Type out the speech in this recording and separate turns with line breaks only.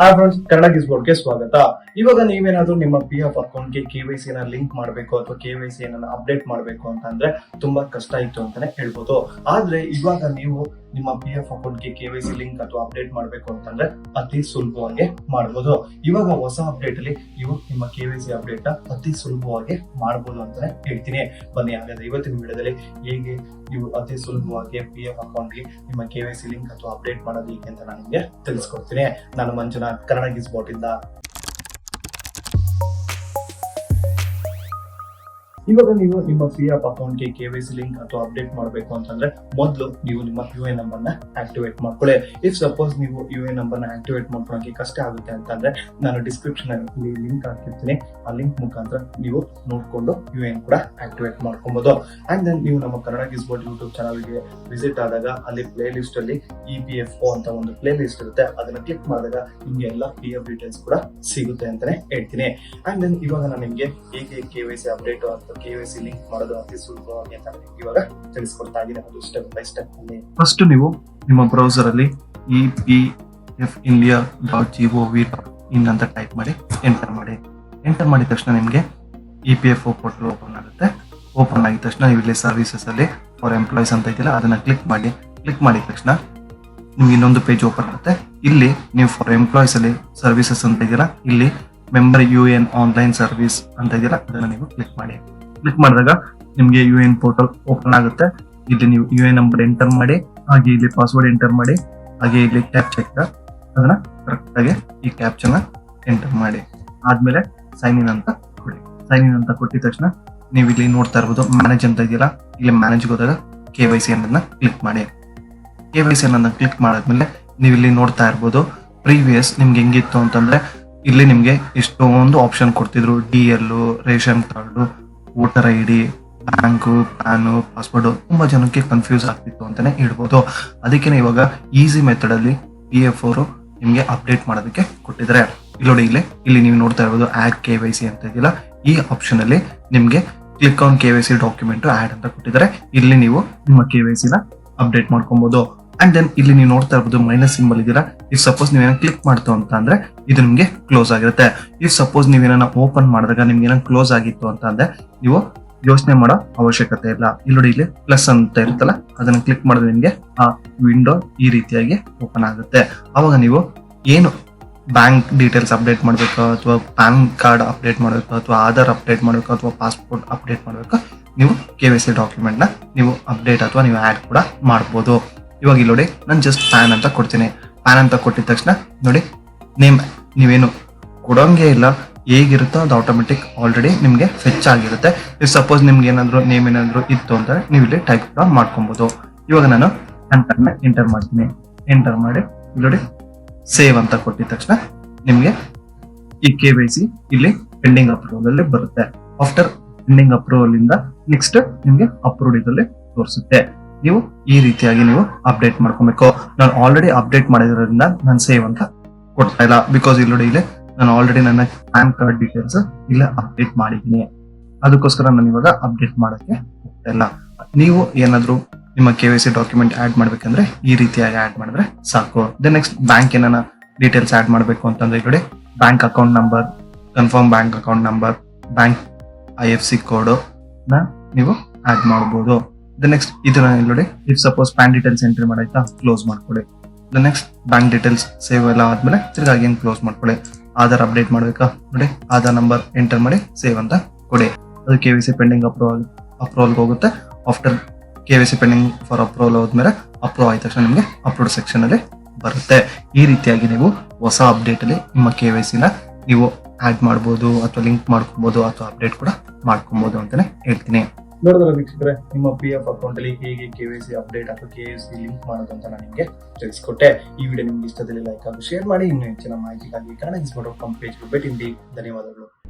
Hi friends Kannada ಗೆ ಸ್ವಾಗತ. ಇವಾಗ ನೀವೇನಾದ್ರೂ ನಿಮ್ಮ ಪಿ ಎಫ್ ಅಕೌಂಟ್ಗೆ ಕೆ ವೈ ಸಿ ಲಿಂಕ್ ಮಾಡಬೇಕು ಅಥವಾ ಕೆ ವೈ ಸಿ ಅಪ್ಡೇಟ್ ಮಾಡಬೇಕು ಅಂತ ಅಂದ್ರೆ ತುಂಬಾ ಕಷ್ಟ ಇತ್ತು ಅಂತಾನೆ ಹೇಳ್ಬೋದು. ಆದ್ರೆ ಇವಾಗ ನೀವು ನಿಮ್ಮ ಪಿ ಎಫ್ ಅಕೌಂಟ್ಗೆ ಕೆ ವೈ ಸಿ ಲಿಂಕ್ ಅಥವಾ ಅಪ್ಡೇಟ್ ಮಾಡಬೇಕು ಅಂತಂದ್ರೆ ಅತಿ ಸುಲಭವಾಗಿ ಮಾಡಬಹುದು ಇವಾಗ ಹೊಸ ಅಪ್ಡೇಟ್ ಅಲ್ಲಿ ನೀವು ನಿಮ್ಮ ಕೆ ವೈ ಸಿ ಅಪ್ಡೇಟ್ ಅತಿ ಸುಲಭವಾಗಿ ಮಾಡಬಹುದು ಅಂತಾನೆ ಹೇಳ್ತೀನಿ. ಬನ್ನಿ, ಹಾಗಾದ್ರೆ ಇವತ್ತಿನ ವಿಡಿಯೋದಲ್ಲಿ ಹೇಗೆ ನೀವು ಅತಿ ಸುಲಭವಾಗಿ ಪಿ ಎಫ್ ಅಕೌಂಟ್ಗೆ ನಿಮ್ಮ ಕೆ ವೈ ಸಿ ಲಿಂಕ್ ಅಥವಾ ಅಪ್ಡೇಟ್ ಮಾಡೋದು ಹೇಗೆ ಅಂತ ನಾನು ನಿಮಗೆ ತಿಳಿಸ್ಕೊಡ್ತೀನಿ. ನಾನು ಮಂಜುನಾಥ್, ಕನ್ನಡ ಗಿಸ್ಬೋಟ್ ಇಂದ ಇವಾಗ ನೀವು ನಿಮ್ಮ ಪಿ ಎಫ್ ಅಕೌಂಟ್ಗೆ ಕೆ ವೈ ಸಿ ಲಿಂಕ್ ಅಥವಾ ಅಪ್ಡೇಟ್ ಮಾಡಬೇಕು ಅಂತಂದ್ರೆ ಮೊದಲು ನೀವು ನಿಮ್ಮ ಯು ಎ ನಂಬರ್ನ ಆಕ್ಟಿವೇಟ್ ಮಾಡ್ಕೊಳ್ಳಿ. ಇಫ್ ಸಪೋಸ್ ನೀವು ಯು ಎ ನಂಬರ್ನ ಆಕ್ಟಿವೇಟ್ ಮಾಡ್ಕೊಳಕ್ಕೆ ಕಷ್ಟ ಆಗುತ್ತೆ ಅಂತಂದ್ರೆ ನಾನು ಡಿಸ್ಕ್ರಿಪ್ಷನ್ ಅಲ್ಲಿ ಲಿಂಕ್ ಹಾಕಿರ್ತೀನಿ. ಆ ಲಿಂಕ್ ಮುಖಾಂತರ ನೀವು ನೋಡ್ಕೊಂಡು ಯು ಎನ್ ಕೂಡ ಆಕ್ಟಿವೇಟ್ ಮಾಡ್ಕೊಬಹುದು ಅಂಡ್ ದೆನ್ ನೀವು ನಮ್ಮ ಕನ್ನಡ ಗಿಸ್ಬೋರ್ಡ್ ಯೂಟ್ಯೂಬ್ ಚಾನಲ್ಗೆ ವಿಸಿಟ್ ಆದಾಗ ಅಲ್ಲಿ ಪ್ಲೇ ಲಿಸ್ಟ್ ಅಲ್ಲಿ ಇ ಪಿ ಎಫ್ ಒ ಅಂತ ಒಂದು ಪ್ಲೇ ಲಿಸ್ಟ್ ಇರುತ್ತೆ. ಅದನ್ನ ಕ್ಲಿಕ್ ಮಾಡಿದಾಗ ನಿಮಗೆ ಎಲ್ಲ ಪಿ ಎಫ್ ಡೀಟೇಲ್ಸ್ ಕೂಡ ಸಿಗುತ್ತೆ ಅಂತಾನೆ ಹೇಳ್ತೀನಿ. ಅಂಡ್ ದೆನ್ ಇವಾಗ ನಾನು ನಿಮ್ಗೆ ಹೇಗೆ ಕೆ ವೈ ಸಿ ಅಪ್ಡೇಟ್ ಅಥವಾ ಕೆ ಸಿ ಲಿಂಕ್ ಮಾಡೋದು ಅತಿ ಸುಲಭವಾಗಿ ಅಂತ ಇವಾಗ ತಿಳಿಸ್ಕೊಡ್ತಾ ಅದು ಸ್ಟೆಪ್ ಬೈ ಸ್ಟೆಪ್ ಅಲ್ಲಿ. ಫಸ್ಟ್ ನೀವು ನಿಮ್ಮ ಬ್ರೌಸರ್ ಅಲ್ಲಿ E P F India dot G O V dot in ಅಂತ ಟೈಪ್ ಮಾಡಿ ಎಂಟರ್ ಮಾಡಿ. ಎಂಟರ್ ಮಾಡಿದ ತಕ್ಷಣ ನಿಮಗೆ E P F O portal open ಆಗುತ್ತೆ. ಓಪನ್ ಆಗಿದ ತಕ್ಷಣ ಇಲ್ಲಿ ಸರ್ವಿಸಸ್ ಅಲ್ಲಿ ಫಾರ್ ಎಂಪ್ಲಾಯೀಸ್ ಅಂತ ಇದೆಯಲ್ಲ, ಅದನ್ನ ಕ್ಲಿಕ್ ಮಾಡಿ. ಕ್ಲಿಕ್ ಮಾಡಿದ ತಕ್ಷಣ ನಿಮ್ಗೆ ಇನ್ನೊಂದು ಪೇಜ್ ಓಪನ್ ಆಗುತ್ತೆ. ಇಲ್ಲಿ ನೀವು ಫಾರ್ ಎಂಪ್ಲಾಯೀಸ್ ಅಲ್ಲಿ ಸರ್ವಿಸಸ್ ಅಂತ ಇದೆಯಲ್ಲ, ಇಲ್ಲಿ member U N online service ಅಂತ ಇದೆಯಲ್ಲ, ಅದನ್ನು ನೀವು ಕ್ಲಿಕ್ ಮಾಡಿ. ಕ್ಲಿಕ್ ಮಾಡಿದಾಗ ನಿಮಗೆ ಯು ಎನ್ ಪೋರ್ಟಲ್ ಓಪನ್ ಆಗುತ್ತೆ. ಇಲ್ಲಿ ನೀವು ಯು ಎನ್ ನಂಬರ್ ಎಂಟರ್ ಮಾಡಿ, ಹಾಗೆ ಇಲ್ಲಿ ಪಾಸ್ವರ್ಡ್ ಎಂಟರ್ ಮಾಡಿ, ಹಾಗೆ ಇಲ್ಲಿ ಕ್ಯಾಪ್ ಚೆಕ್ ಅದನ್ನ ಕರೆಕ್ಟ್ ಆಗಿ ಈ ಕ್ಯಾಪ್ಚನ ಎಂಟರ್ ಮಾಡಿ. ಆದ್ಮೇಲೆ ಸೈನ್ ಇನ್ ಅಂತ ಕೊಡಿ. ಸೈನ್ ಇನ್ ಅಂತ ಕೊಟ್ಟಿದ ತಕ್ಷಣ ನೀವು ಇಲ್ಲಿ ನೋಡ್ತಾ ಇರ್ಬೋದು ಮ್ಯಾನೇಜ್ ಅಂತ ಇದೆಯಲ್ಲ, ಇಲ್ಲಿ ಮ್ಯಾನೇಜ್ ಹೋದಾಗ ಕೆ ವೈ ಸಿ ಅನ್ನೋದನ್ನ ಕ್ಲಿಕ್ ಮಾಡಿ. ಕೆ ವೈ ಸಿ ಅನ್ನೋದನ್ನ ಕ್ಲಿಕ್ ಮಾಡಾದ್ಮೇಲೆ ನೀವು ಇಲ್ಲಿ ನೋಡ್ತಾ ಇರ್ಬೋದು ಪ್ರೀವಿಯಸ್ ನಿಮ್ಗೆ ಹೆಂಗಿತ್ತು ಅಂತಂದ್ರೆ, ಇಲ್ಲಿ ನಿಮ್ಗೆ ಎಷ್ಟೊಂದು ಆಪ್ಷನ್ ಕೊಡ್ತಿದ್ರು D L ration card voter I D, bank, PAN, password ತುಂಬಾ ಜನಕ್ಕೆ ಕನ್ಫ್ಯೂಸ್ ಆಗ್ತಿತ್ತು ಅಂತಾನೆ ಹೇಳ್ಬೋದು. ಅದಕ್ಕೆ ಇವಾಗ ಈಸಿ ಮೆಥಡ್ ಅಲ್ಲಿ ಪಿ ಎಫ್ ಅವರು ನಿಮಗೆ ಅಪ್ಡೇಟ್ ಮಾಡೋದಕ್ಕೆ ಕೊಟ್ಟಿದ್ದಾರೆ. ಇಲ್ಲಿ ನೋಡಿ ಇಲ್ಲಿ ಇಲ್ಲಿ ನೀವು ನೋಡ್ತಾ ಇರ್ಬೋದು ಆಡ್ ಕೆ ವೈ ಸಿ ಅಂತ ಇದೆಯಲ್ಲ, ಈ ಆಪ್ಷನ್ ಅಲ್ಲಿ ನಿಮಗೆ click on K Y C document add ಅಂತ ಕೊಟ್ಟಿದ್ದಾರೆ. ಇಲ್ಲಿ ನೀವು ನಿಮ್ಮ ಕೆ ವೈ ಸಿನ ಅಪ್ಡೇಟ್ ಮಾಡ್ಕೊಬಹುದು ಅಂಡ್ ದೆನ್ ಇಲ್ಲಿ ನೀವು ನೋಡ್ತಾ ಇರ್ಬೋದು ಮೈನಸ್ ಸಿಂಬಲ್ ಇದೀರಾ ಇಫ್ ಸಪೋಸ್ ನೀವೇನ ಕ್ಲಿಕ್ ಮಾಡ್ತು ಅಂತ ಅಂದ್ರೆ ಇದು ನಿಮಗೆ ಕ್ಲೋಸ್ ಆಗಿರುತ್ತೆ. ಇಫ್ ಸಪೋಸ್ ನೀವೇನ ಓಪನ್ ಮಾಡಿದಾಗ ನಿಮ್ಗೆ ಏನ ಕ್ಲೋಸ್ ಆಗಿತ್ತು ಅಂತ ಅಂದ್ರೆ ನೀವು ಯೋಚನೆ ಮಾಡೋ ಅವಶ್ಯಕತೆ ಇಲ್ಲ. ಇಲ್ಲಿ ನೋಡಿ ಇಲ್ಲಿ ಪ್ಲಸ್ ಅಂತ ಇರುತ್ತಲ್ಲ, ಅದನ್ನ ಕ್ಲಿಕ್ ಮಾಡಿದ್ರೆ ನಿಮ್ಗೆ ಆ ವಿಂಡೋ ಈ ರೀತಿಯಾಗಿ ಓಪನ್ ಆಗುತ್ತೆ. ಅವಾಗ ನೀವು ಏನು ಬ್ಯಾಂಕ್ ಡೀಟೇಲ್ಸ್ ಅಪ್ಡೇಟ್ ಮಾಡಬೇಕು ಅಥವಾ ಪ್ಯಾನ್ ಕಾರ್ಡ್ ಅಪ್ಡೇಟ್ ಮಾಡಬೇಕು ಅಥವಾ ಆಧಾರ್ ಅಪ್ಡೇಟ್ ಮಾಡಬೇಕು ಅಥವಾ ಪಾಸ್ಪೋರ್ಟ್ ಅಪ್ಡೇಟ್ ಮಾಡಬೇಕು, ನೀವು ಕೆ ವೈ ಸಿ ಡಾಕ್ಯುಮೆಂಟ್ನ ನೀವು ಅಪ್ಡೇಟ್ ಅಥವಾ ನೀವು ಆ್ಯಡ್ ಕೂಡ ಮಾಡ್ಬೋದು. ಇವಾಗ ಇಲ್ಲಿ ನೋಡಿ, ನಾನು ಜಸ್ಟ್ ಪ್ಯಾನ್ ಅಂತ ಕೊಡ್ತೀನಿ. ಪ್ಯಾನ್ ಅಂತ ಕೊಟ್ಟಿದ ತಕ್ಷಣ, ನೋಡಿ ನೇಮ್ ನೀವೇನು ಕೊಡೋಂಗೆ ಇಲ್ಲ, ಹೇಗಿರುತ್ತೋ ಅದು ಆಟೋಮೆಟಿಕ್ ಆಲ್ರೆಡಿ ನಿಮಗೆ ಫೆಚ್ ಆಗಿರುತ್ತೆ. ಇಫ್ ಸಪೋಸ್ ನಿಮ್ಗೆ ಏನಾದ್ರು ನೇಮ್ ಏನಾದರೂ ಇತ್ತು ಅಂದರೆ ನೀವು ಇಲ್ಲಿ ಟೈಪ್ ಕೂಡ ಮಾಡ್ಕೊಬೋದು. ಇವಾಗ ನಾನು ಪ್ಯಾನ್ ಎಂಟರ್ ಮಾಡ್ತೀನಿ. ಎಂಟರ್ ಮಾಡಿ ನೋಡಿ ಸೇವ್ ಅಂತ ಕೊಟ್ಟಿದ ತಕ್ಷಣ ನಿಮ್ಗೆ ಈ ಕೆ ವೈ ಸಿ ಇಲ್ಲಿ ಪೆಂಡಿಂಗ್ ಅಪ್ರೂವಲ್ ಅಲ್ಲಿ ಬರುತ್ತೆ. ಆಫ್ಟರ್ ಪೆಂಡಿಂಗ್ ಅಪ್ರೂವಲ್ ಇಂದ ನೆಕ್ಸ್ಟ್ ನಿಮಗೆ ಅಪ್ರೂವ್ ಇದರಲ್ಲಿ ತೋರಿಸುತ್ತೆ. ನೀವು ಈ ರೀತಿಯಾಗಿ ನೀವು ಅಪ್ಡೇಟ್ ಮಾಡ್ಕೊಬೇಕು. ನಾನು ಆಲ್ರೆಡಿ ಅಪ್ಡೇಟ್ ಮಾಡಿರೋದ್ರಿಂದ ನಾನು ಸೇವ್ ಅಂತ ಕೊಡ್ತಾ ಇಲ್ಲ. ಬಿಕಾಸ್ ಇಲ್ಲಿ ಇಲ್ಲಿ ನಾನು ಆಲ್ರೆಡಿ ನನ್ನ ಪ್ಯಾನ್ ಕಾರ್ಡ್ ಡೀಟೇಲ್ಸ್ ಇಲ್ಲ ಅಪ್ಡೇಟ್ ಮಾಡಿದ್ದೀನಿ. ಅದಕ್ಕೋಸ್ಕರ ನಾನು ಇವಾಗ ಅಪ್ಡೇಟ್ ಮಾಡೋಕ್ಕೆ ಹೋಗ್ತಾ ಇಲ್ಲ. ನೀವು ಏನಾದರೂ ನಿಮ್ಮ K Y C document add ಮಾಡ್ಬೇಕಂದ್ರೆ ಈ ರೀತಿಯಾಗಿ ಆ್ಯಡ್ ಮಾಡಿದ್ರೆ ಸಾಕು. ದೆನ್ ನೆಕ್ಸ್ಟ್ ಬ್ಯಾಂಕ್ ಏನಾನ ಡೀಟೇಲ್ಸ್ ಆ್ಯಡ್ ಮಾಡಬೇಕು ಅಂತಂದ್ರೆ ಈ ಕಡೆ bank account number confirm bank account number bank I F C ಕೋಡ್ನ ನೀವು ಆ್ಯಡ್ ಮಾಡಬಹುದು ದ ನೆಕ್ಸ್ಟ್ ಇಲ್ಲಿ ನೋಡಿ. If suppose PAN details entry ಮಾಡಾಯ್ತಾ close ಮಾಡ್ಕೊಳ್ಳಿ the next bank details save ಎಲ್ಲ ಆದ್ಮೇಲೆ ತಿರ್ಗಾ ಅಗೇನ್ ಕ್ಲೋಸ್ ಮಾಡ್ಕೊಳ್ಳಿ ಆಧಾರ್ ಅಪ್ಡೇಟ್ ಮಾಡ್ಬೇಕಾ? ನೋಡಿ ಆಧಾರ್ ನಂಬರ್ ಎಂಟರ್ ಮಾಡಿ ಸೇವ್ ಅಂತ ಕೊಡಿ. ಅದು K V C pending approval approval ಹೋಗುತ್ತೆ. After K V C pending for approval ಹೋದ್ಮೇಲೆ ಅಪ್ರೂವ್ ಆದ ತಕ್ಷಣ ನಿಮಗೆ ಅಪ್ಲೋಡ್ ಸೆಕ್ಷನ್ ಅಲ್ಲಿ ಬರುತ್ತೆ. ಈ ರೀತಿಯಾಗಿ ನೀವು ಹೊಸ ಅಪ್ಡೇಟ್ ಅಲ್ಲಿ ನಿಮ್ಮ ಕೆ ವೈ ಸಿನ ನೀವು ಆಡ್ ಮಾಡ್ಬೋದು, ಅಥವಾ ಲಿಂಕ್ ಮಾಡ್ಕೊಬೋದು, ಅಥವಾ ಅಪ್ಡೇಟ್ ಕೂಡ ಮಾಡ್ಕೊಬಹುದು ಅಂತಾನೆ ಹೇಳ್ತೀನಿ. ನೋಡಿದ್ರೆ ವೀಕ್ಷಕರೇ, ನಿಮ್ಮ ಪಿ ಎಫ್ ಅಕೌಂಟ್ ಅಲ್ಲಿ ಹೇಗೆ ಕೆ ವೈ ಸಿ ಅಪ್ಡೇಟ್ ಅಥವಾ ಕೆ ಎಸ್ ಸಿ ಲಿಂಕ್ ಮಾಡೋದು ಅಂತ ನಾನು ನಿಮಗೆ ತಿಳಿಸ್ಕೊಟ್ಟೆ. ಈ ವಿಡಿಯೋ ನಿಮ್ಗೆ ಇಷ್ಟದಲ್ಲಿ ಲೈಕ್ ಹಾಗೂ ಶೇರ್ ಮಾಡಿ. ಇನ್ನೂ ಹೆಚ್ಚಿನ ಮಾಹಿತಿಗಾಗಿ ಕನ್ನಡ ಇನ್ಸ್ಪೋರ್ಟ್ ಮಾಡೋ ಪೇಜ್ ಭೇಟಿ ಧನ್ಯವಾದಗಳು.